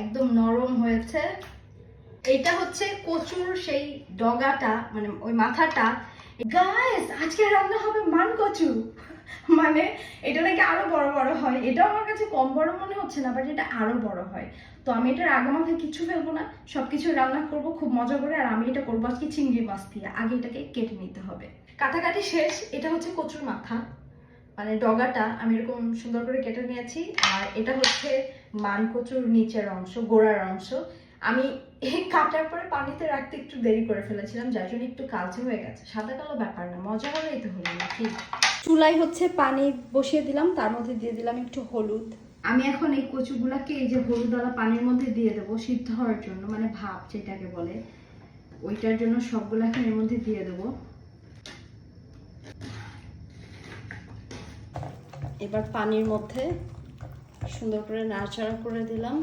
একদম নরম হয়েছে। এইটা হচ্ছে কচুর সেই ডগাটা মানে ওই মাথাটা। গাইস আজকে রান্না হবে মান কচু। মানে এটা নাকি আরও বড় বড় হয়। এটা আমার কাছে কম বড় মনে হচ্ছে না বাট এটা আরও বড় হয়। তো আমি এটার আগে মাথায় কিছু ফেলব না, সবকিছু রান্না করব খুব মজা করে, আর আমি এটা করব আজকে চিংড়ি মাছ দিয়ে। আগে এটাকে কেটে নিতে হবে। কাটাকাটি শেষ, এটা হচ্ছে কচুর মাথা। মানে ডগাটা আমি এরকম সুন্দর করে কেটে নিয়েছি। আর এটা হচ্ছে মান কচুর নিচের অংশ গোড়ার অংশ। আমি এই কাটার পরে পানিতে রাখতে একটু দেরি করে ফেলেছিলাম যার জন্য একটু কালচে হয়ে গেছে। সাদা কালো ব্যাপার না মজা হলেই তো হলো না নাকি? চুলাই হচ্ছে পানি বসিয়ে দিলাম তার মধ্যে দিয়ে দিলাম একটু হলুদ। আমি এখন এই কচুগুলাকে এই যে হলুদওয়ালা পানির মধ্যে দিয়ে দেবো সিদ্ধ হওয়ার জন্য মানে ভাপ যেটাকে বলে। ওইটার জন্য সবগুলো এখন এর মধ্যে দিয়ে দেবো। এবার পানির মধ্যে সুন্দর করে নাড়াচাড়া করে দিলাম।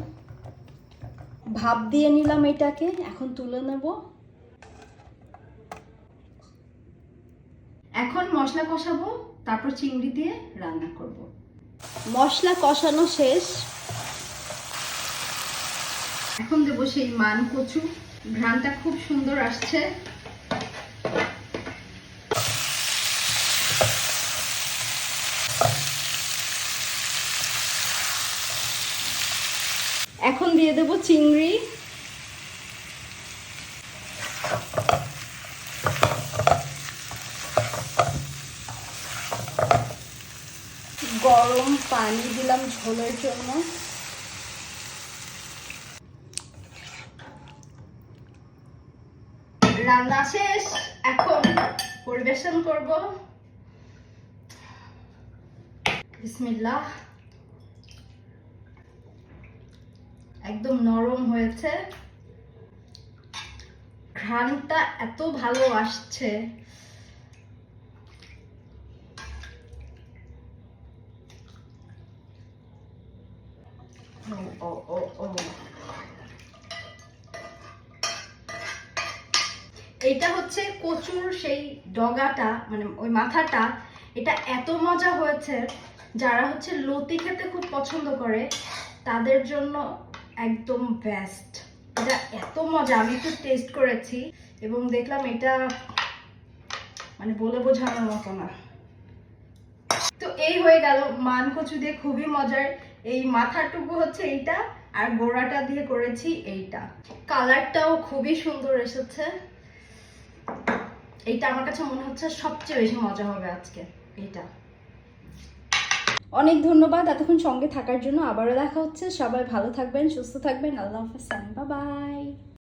ভাপ দিয়ে নিলাম এটাকে, এখন তুলে নেব। এখন মশলা কষাবো, তারপর চিংড়ি দিয়ে রান্না করব। মশলা কষানো শেষ। এখন দেবো সেই মান কচু। ঘ্রানটা খুব সুন্দর আসছে। এখন দিয়ে দেবো চিংড়ি। গরম পানি দিলাম ঝোলের জন্য। রান্না শেষ এখন পরিবেশন করব। একদম নরম হয়েছে। ঘ্রাণটা এত ভালো আসছে। ও এইটা হচ্ছে কচুর সেই ডগাটা মানে ওই মাথাটা। এটা এত মজা হয়েছে। যারা হচ্ছে লতি খেতে খুব পছন্দ করে, তাদের জন্য একদম বেস্ট এটা এত মজা, আমি একটু টেস্ট করেছি এবং দেখলাম এটা মানে বলে বোঝানোর মতো না। তো এই হয়ে গেল মান কচু দিয়ে খুবই মজার। এই মাথাটুকু হচ্ছে এইটা আর গোড়াটা দিয়ে করেছি এইটা। কালারটাও খুবই সুন্দর এসেছে। এইটা আমার কাছে মনে হচ্ছে সবচেয়ে বেশি মজা হবে আজকে, এইটা। অনেক ধন্যবাদ, এতক্ষণ সঙ্গে থাকার জন্য। আবারও দেখা হচ্ছে। সবাই ভালো থাকবেন, সুস্থ থাকবেন। আল্লাহ হাফেজ বাই